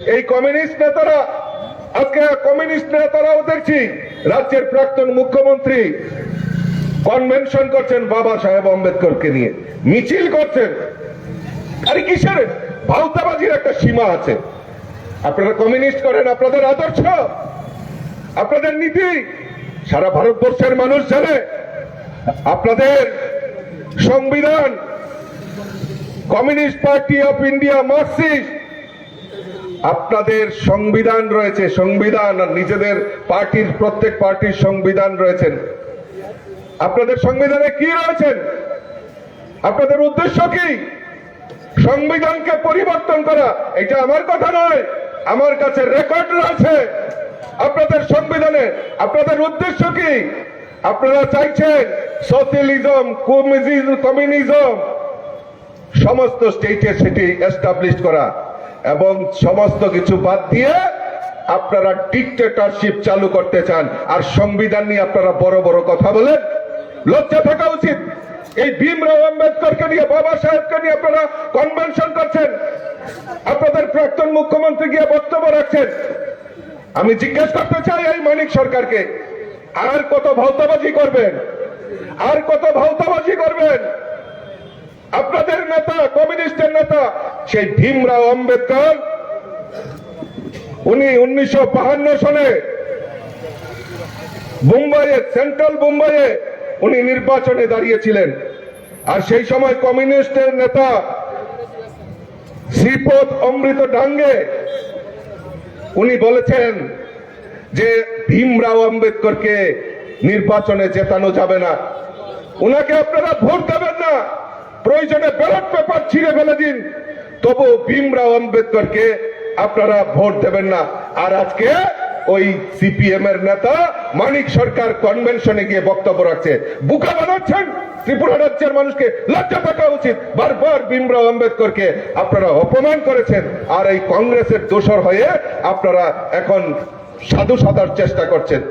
এই কমিউনিস্ট নেতারা, আজকে কমিউনিস্ট নেতারাও দেখছি, রাজ্যের প্রাক্তন মুখ্যমন্ত্রী কনভেনশন করছেন বাবা সাহেব আম্বেদকরকে নিয়ে। মিছিল করছেন। আরে কিসের? ভাওতাবাজির একটা সীমা আছে। আপনারা কমিউনিস্ট করেন, আপনাদের আদর্শ, আপনাদের নীতি। সারা ভারতবর্ষের মানুষ জানে, আপনাদের সংবিধান, communist party of India Marxist আপনাদের সংবিধান রয়েছে, সংবিধান আর নিজেদের পার্টির, প্রত্যেক পার্টির সংবিধান রয়েছেন আপনাদের সংবিধানে কি রয়েছেন আপনাদের উদ্দেশ্য কি? সংবিধানকে পরিবর্তন করা, এটা আমার কথা নয়, আমার কাছে রেকর্ড রয়েছে। আপনাদের সংবিধানে, আপনাদের উদ্দেশ্য কি? আপনারা চাইছেন সোশ্যালিজম কমিউনিজম সমস্ত স্টেটে সেটি এস্টাবলিশ করা। এবং সমস্ত কিছু বাদ দিয়ে আপনারা ডিকটেটরশিপ চালু করতে চান। আর সংবিধান নিয়ে আপনারা বড় বড় কথা বলেন। লজ্জা থাকা উচিত। এই ভীমরাও আম্বেদকরকে নিয়ে, বাবা সাহেবকে নিয়ে আপনারা কনভেনশন করছেন। আপনাদের প্রাক্তন মুখ্যমন্ত্রী গিয়ে বক্তব্য রাখছেন। আমি জিজ্ঞেস করতে চাই এই মানিক সরকারকে আর কত ভাওতাবাজি করবেন? আর কত ভাওতাবাজি করবেন? আপনাদের নেতা, কমিউনিস্টের নেতা, সেই ভীমরাও আম্বেদকর, উনি উনিশশো সনে মুম্বাইয়ে, সেন্ট্রাল মুম্বাইয়ে উনি নির্বাচনে দাঁড়িয়েছিলেন। আর সেই সময় কমিউনিস্টের নেতা শ্রীপদ অমৃত ডাঙ্গে, উনি বলেছেন যে ভীমরাও আম্বেদকরকে নির্বাচনে জেতানো যাবে না। উনাকে আপনারা ভোট দেবেন না। প্রয়োজনে ব্যালট পেপার ছিঁড়ে ফেলে দিন। তবু ভীমরাও আম্বেদকরকে আপনারা ভোট দেবেন না। আর আজকে ওই সিপিএম এর নেতা মানিক সরকার কনভেনশনে গিয়ে বক্তব্য রাখছে। বুকা বানাচ্ছেন ত্রিপুরা রাজ্যের মানুষকে। লজ্জা থাকা উচিত। বারবার ভীমরাও আম্বেদকরকে আপনারা অপমান করেছেন। আর এই কংগ্রেসের দোষর হয়ে আপনারা এখন সাধু সাধার চেষ্টা করছেন।